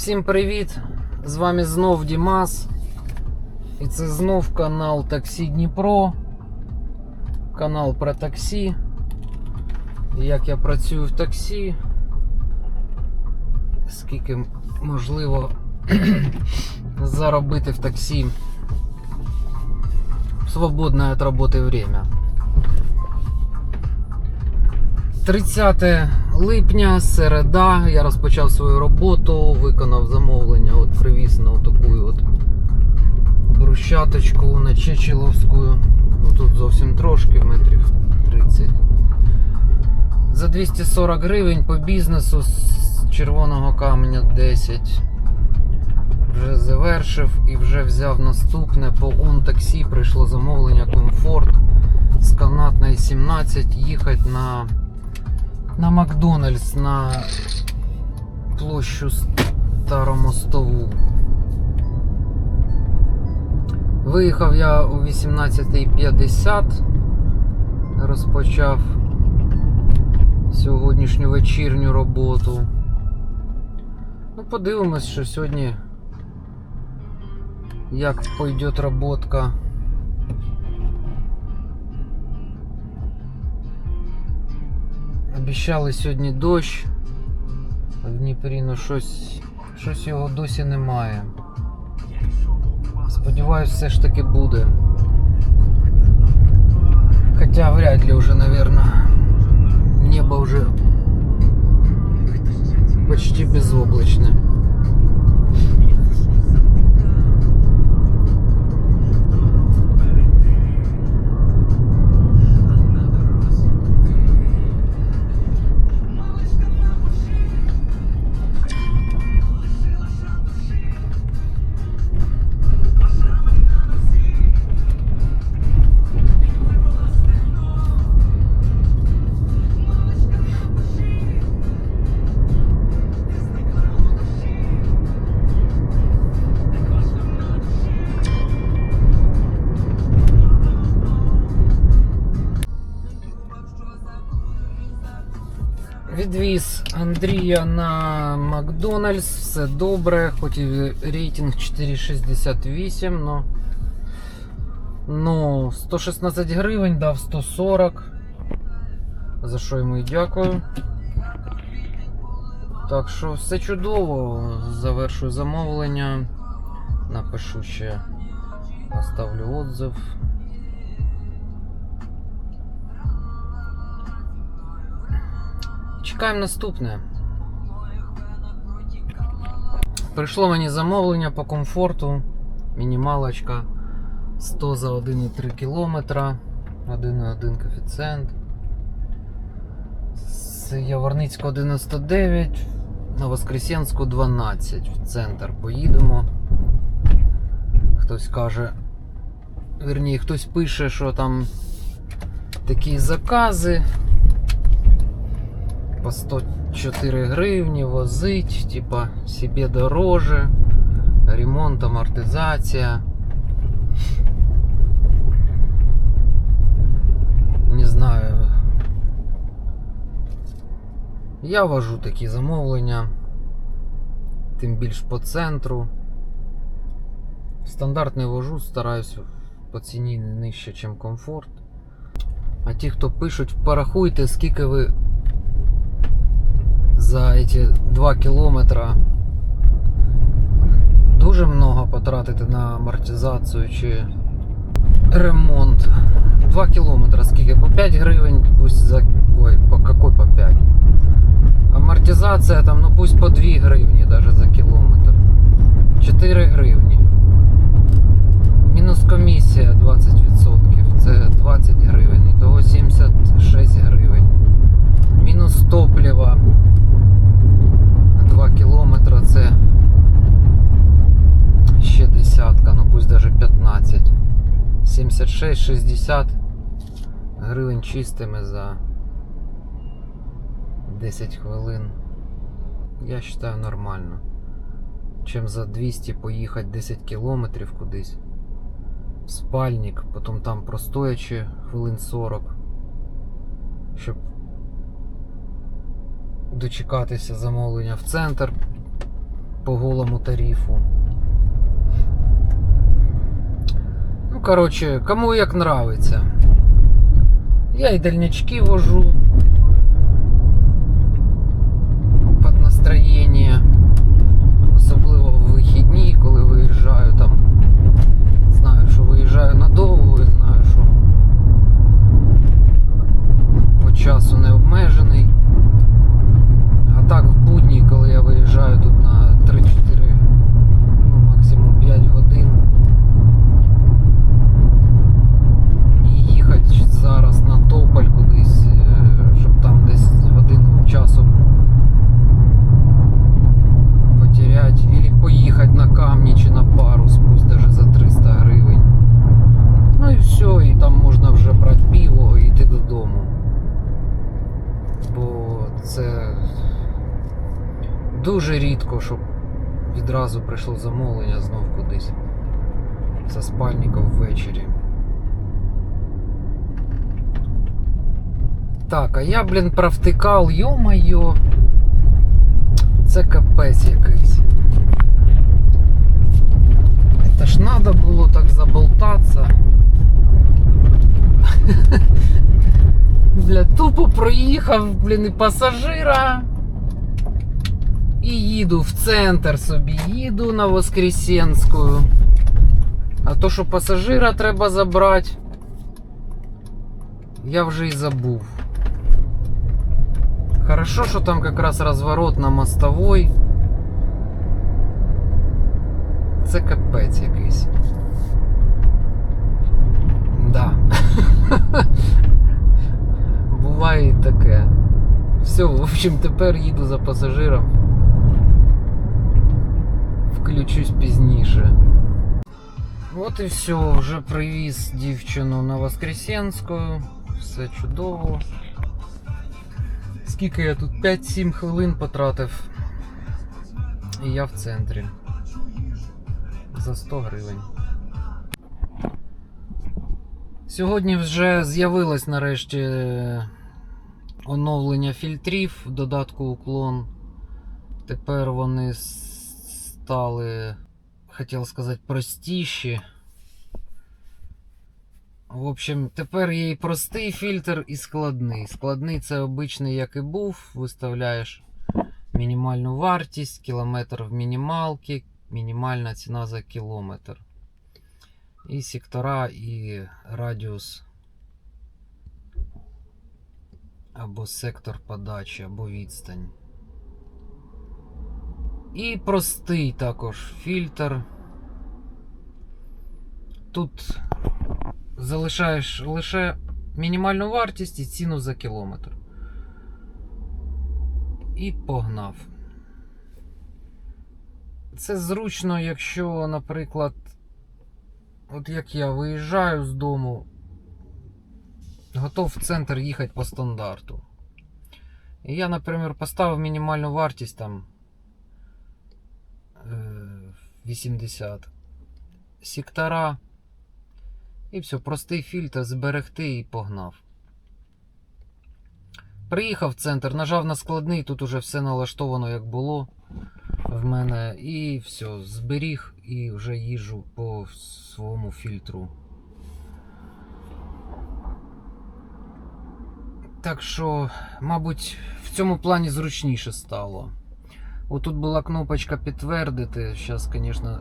Всім привіт! З вами знов Дімас. І це знов канал Таксі Дніпро. Канал про таксі. Як я працюю в таксі. Скільки можливо заробити в таксі в свободное от работы время. 30 липня, середа, я розпочав свою роботу, виконав замовлення, от привіз на таку от брусчаточку на Чечиловську. Ну тут зовсім трошки, метрів 30. За 240 гривень по бізнесу з червоного каменя 10. Вже завершив і вже взяв наступне по он таксі прийшло замовлення комфорт з канатної 17 їхати на на Макдональдс на площу Старомостову. Виїхав я о 18.50. Розпочав сьогоднішню вечірню роботу. Ну, подивимось, що сьогодні як пойдет роботка. Обіщали сьогодні дощ. В Дніпрі, ну щось, щось його досі немає. Сподіваюсь, все ж таки буде. Хоча вряд ли уже, наверное, небо уже почти безоблачное. Андрія на Макдональдс, все добре, хоч і рейтинг 4,68, но, но 116 гривень дав 140. За що йому і дякую. Так що все чудово. Завершую замовлення. Напишу ще, оставлю отзыв. Чекаємо наступне. Прийшло мені замовлення по комфорту. Мінімалочка 100 за 1,3 кілометра. 1,1 коефіцієнт. З Яворницького 99 на Воскресенську 12 в центр поїдемо. Хтось каже, верніше, хтось пише, що там такі закази по 104 гривні возить, типа себе дороже, ремонт, амортизація. Не знаю. Я вожу такі замовлення, тим більш по центру. Стандартний вожу, стараюсь по ціні не нижче, ніж комфорт. А ті, хто пишуть, порахуйте, скільки ви за эти 2 кілометра дуже много потратити на амортизацію чи ремонт. 2 кілометра скільки? По 5 гривень, пусть за. Ой, по какой по 5? Амортизація там, ну пусть по 2 гривні даже за кілометр. 4 гривні. Мінус комісія 20%. Це 20 гривень. Ітого 76 гривень. Мінус топлива 2 кілометри це ще десятка, ну пусть даже 15. 76-60 гривень чистими за 10 хвилин. Я вважаю нормально. Чим за 200 поїхати 10 кілометрів кудись в спальник, потім там простоячи хвилин 40, щоб дочекатися замовлення в центр, по голому тарифу. Ну, коротше, кому як нравиться. Я і дальнячки вожу. ввечері. Так, а я, блін, провтикав, йо-майо. Це капець якийсь. Це ж надо було так заболтатися. Бля, тупо проїхав, блін, і пасажира. І їду в центр собі, їду на Воскресенську. А то, що пасажира треба забрати, я вже і забув. Хорошо, що там якраз розворот на мостовой. Це капець якийсь. Да. Буває і таке. Все, в общем, тепер їду за пасажиром. Включусь пізніше. От і все, вже привіз дівчину на Воскресенську. Все чудово. Скільки я тут 5-7 хвилин потратив. І я в центрі. За 100 гривень. Сьогодні вже з'явилось нарешті оновлення фільтрів в додатку уклон. Тепер вони стали, хотів сказати, простіші. В общем, тепер є і простий фільтр, і складний. Складний це обичний, як і був. Виставляєш мінімальну вартість, кілометр в мінімалки, мінімальна ціна за кілометр. І сектора, і радіус. Або сектор подачі, або відстань. І простий також фільтр. Тут залишаєш лише мінімальну вартість і ціну за кілометр. І погнав. Це зручно, якщо, наприклад, от як я виїжджаю з дому, готов в центр їхати по стандарту. І я, наприклад, поставив мінімальну вартість там 80 сектора. І все, простий фільтр, зберегти і погнав. Приїхав в центр, нажав на складний, тут уже все налаштовано як було в мене. І все, зберіг і вже їжджу по своєму фільтру. Так що, мабуть, в цьому плані зручніше стало. Отут була кнопочка підтвердити. Зараз, звісно,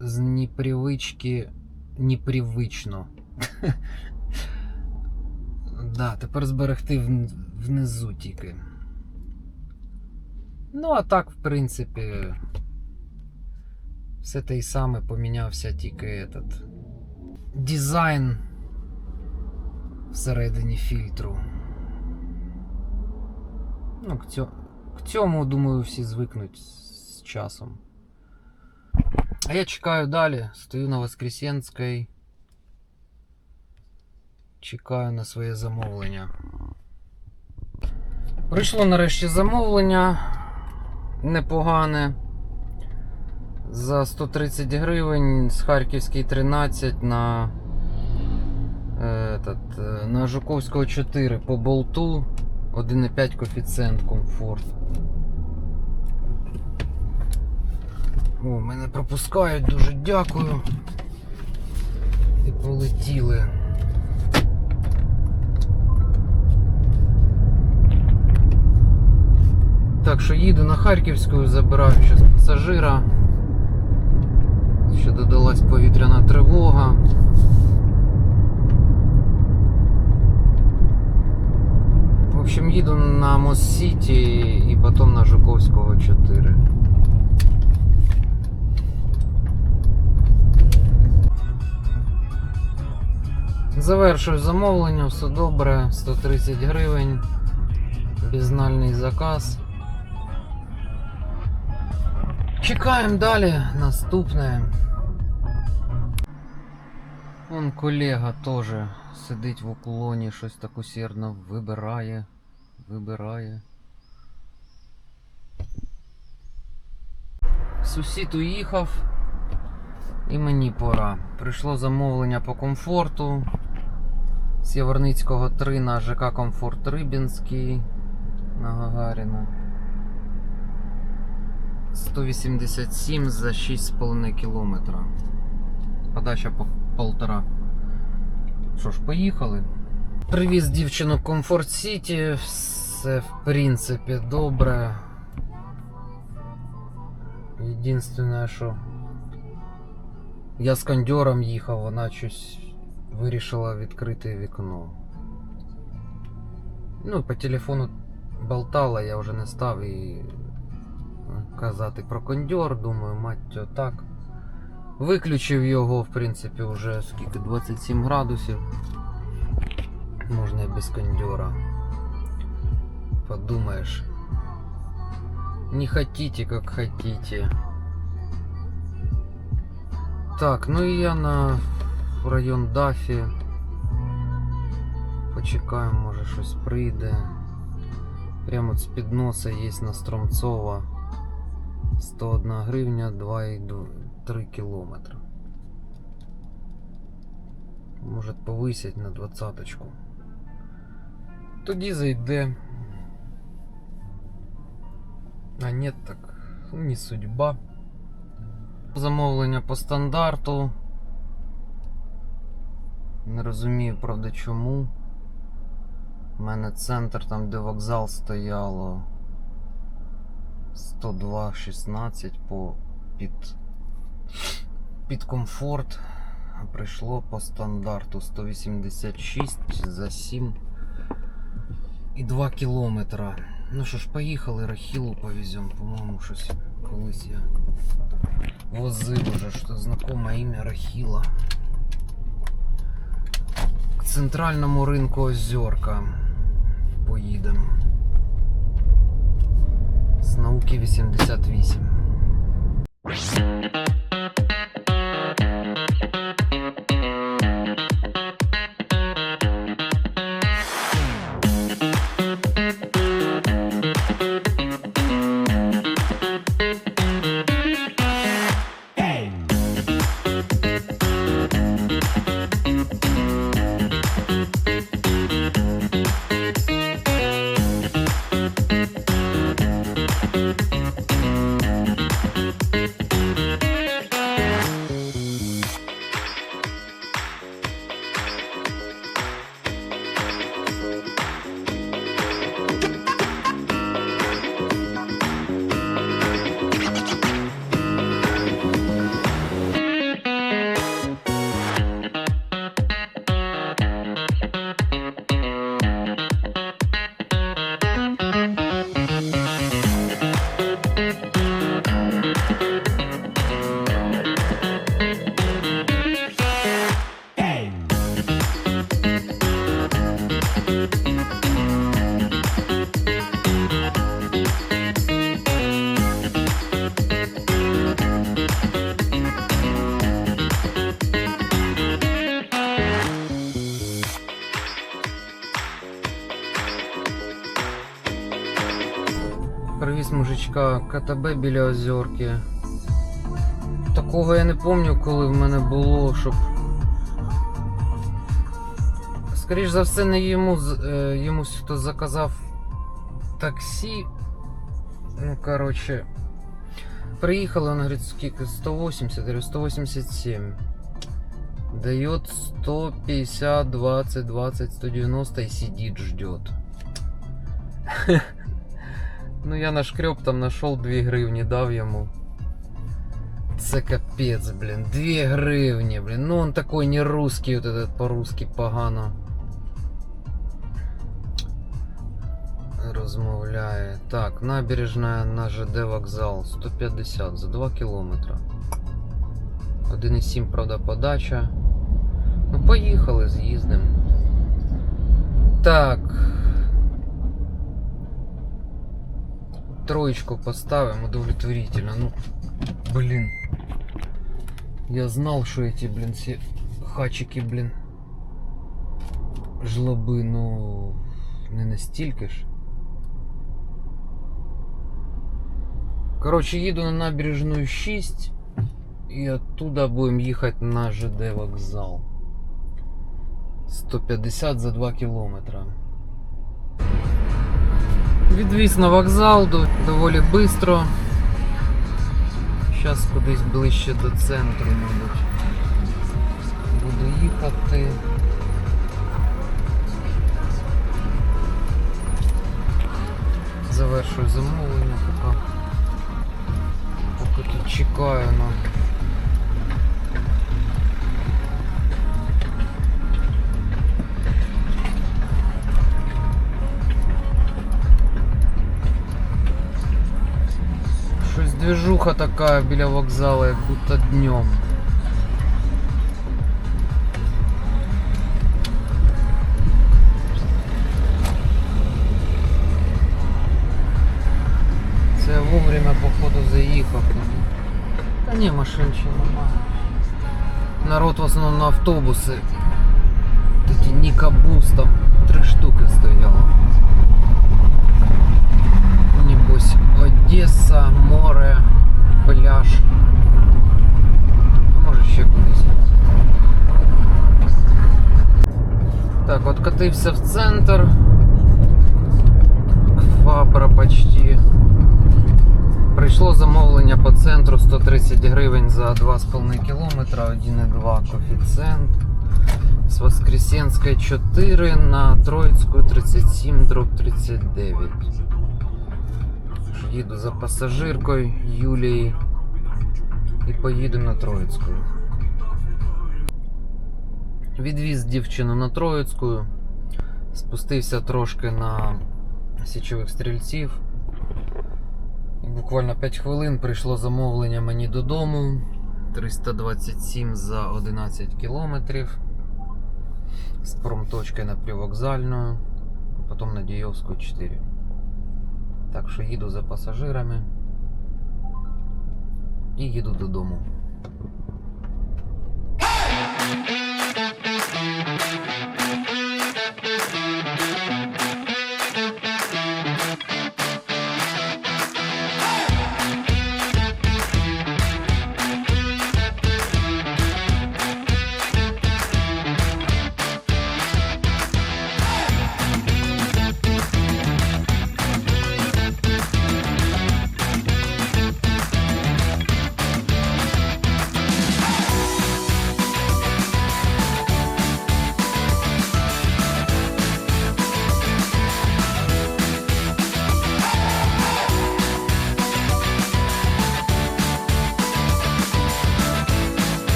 з непривички непривично. да, тепер зберегти внизу тільки. Ну, а так, в принципі, все те й саме помінявся тільки этот дизайн всередині фільтру. Ну, к цьому, думаю, всі звикнуть з часом. А я чекаю далі, стою на Воскресенській. Чекаю на своє замовлення. Прийшло нарешті замовлення непогане. За 130 гривень з Харківської 13 на, е, этот, е, на Жуковського 4 по болту 1,5 коефіцієнт комфорт. О, мене пропускають, дуже дякую. І полетіли. Так що їду на Харківську, забираю зараз пасажира. Ще додалась повітряна тривога. Общем, їду на Мост-Сіті і потім на Жуковського 4. Завершую замовлення, все добре, 130 гривень, бізнальний заказ. Чекаємо далі, наступне. Вон колега теж сидить в уклоні, щось так усердно вибирає, вибирає. Сусід уїхав. І мені пора. Прийшло замовлення по комфорту. З Яворницького 3 на ЖК Комфорт Рибінський на Гагаріна. 187 за 6,5 кілометра. Подача по полтора. Що ж, поїхали. Привіз дівчину Комфорт Сіті. Все в принципі добре. Єдине, що я з кондьором їхав, вона щось вирішила відкрити вікно. Ну, по телефону болтала, я вже не став і казати про кондьор, думаю, мать так. Виключив його, в принципі, вже скільки 27 градусів. Можна і без кондьора. Подумаєш. Не хотите, как хотите. Так, ну і я на район Дафі. Почекаємо, може щось прийде. Прямо от з-під носа є на Стромцова. 101 гривня, 2,3 кілометра. Може повисять на двадцяточку. Тоді зайде. А нет, так не судьба. Замовлення по стандарту. Не розумію, правда, чому. У мене центр там, де вокзал стояло. 102.16 по під, під комфорт. Прийшло по стандарту 186 за 7 і 2 кілометра. Ну що ж, поїхали, Рахілу повеземо, по-моєму, щось колись я возив уже, що знакоме ім'я Рахіла. К центральному ринку Озерка поїдемо. З науки 88. КТБ біля озерки. Такого я не пам'ятаю, коли в мене було, щоб. Скоріш за все, не йому е, йомусь хто заказав таксі. Ну, коротше. приїхали, він говорить, скільки? 180, я 187. Дает 150, 20, 20, 190 и сидит, ждет. Ну я нашкреб там нашел 2 гривні, дав йому. Це капець, блін. 2 гривні, блін. Ну он такой не русский, вот этот по-русски погано. Розмовляє. Так, набережна на ЖД вокзал 150 за 2 кілометра. 1,7, правда, подача. Ну, поїхали, з'їздимо. Так. Троечку поставим удовлетворительно. Ну, блин. Я знал, что эти, блин, все хачики, блин. Жлоби, ну. Не настільки ж. Короче, їду на набережную 6. И оттуда будем ехать на ЖД вокзал. 150 за 2 кілометра. Відвіз на вокзал доволі швидко. Зараз кудись ближче до центру, мабуть. Буду їхати. Завершую замовлення поки. Поки тут чекаю на. така біля вокзалу, як будто днем. Це я вовремя походу заїхав. Та ні, машин ще немає. Народ в основному на автобуси. Такі Нікабус там три штуки стояло. Небось, Одеса, море, Пляж. Може ще кудись. Так, от катився в центр. Фабра почти. Прийшло замовлення по центру 130 гривень за 2,5 кілометра, 1,2 коефіцієнт. З Воскресенської 4 на Троїцьку 37 дроб 39. Їду за пасажиркою Юлією і поїдемо на Троїцьку. Відвіз дівчину на Троїцьку, спустився трошки на січових стрільців. Буквально 5 хвилин прийшло замовлення мені додому. 327 за 11 кілометрів. З промточкою на привокзальну, потім на Дійовську 4. Так що їду за пасажирами і їду додому.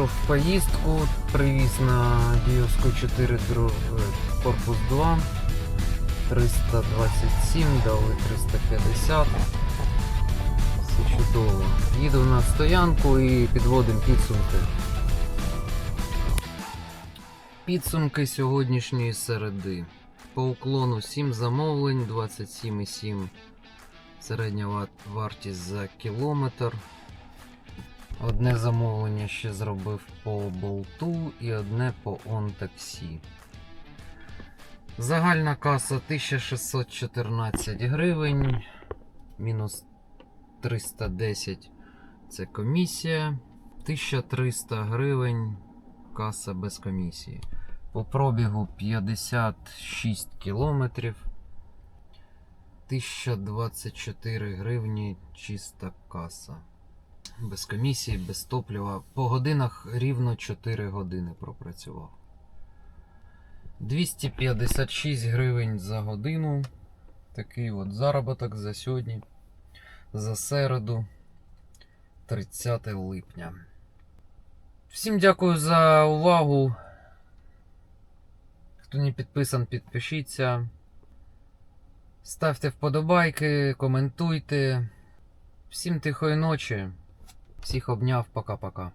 Завершив поїздку, привіз на Діївську 4 дру- е, корпус 2. 327, дали 350. Все чудово. Їду на стоянку і підводимо підсумки. Підсумки сьогоднішньої середи. По уклону 7 замовлень, 27,7 середня вартість за кілометр. Одне замовлення ще зробив по болту і одне по OnTaxi. Загальна каса 1614 гривень, мінус 310 це комісія, 1300 гривень каса без комісії. По пробігу 56 кілометрів. 1024 гривні чиста каса. Без комісії, без топлива. По годинах рівно 4 години пропрацював. 256 гривень за годину. Такий от заробіток за сьогодні. За середу, 30 липня. Всім дякую за увагу. Хто не підписан, підпишіться. Ставте вподобайки, коментуйте. Всім тихої ночі. Всіх обняв, пока-пока.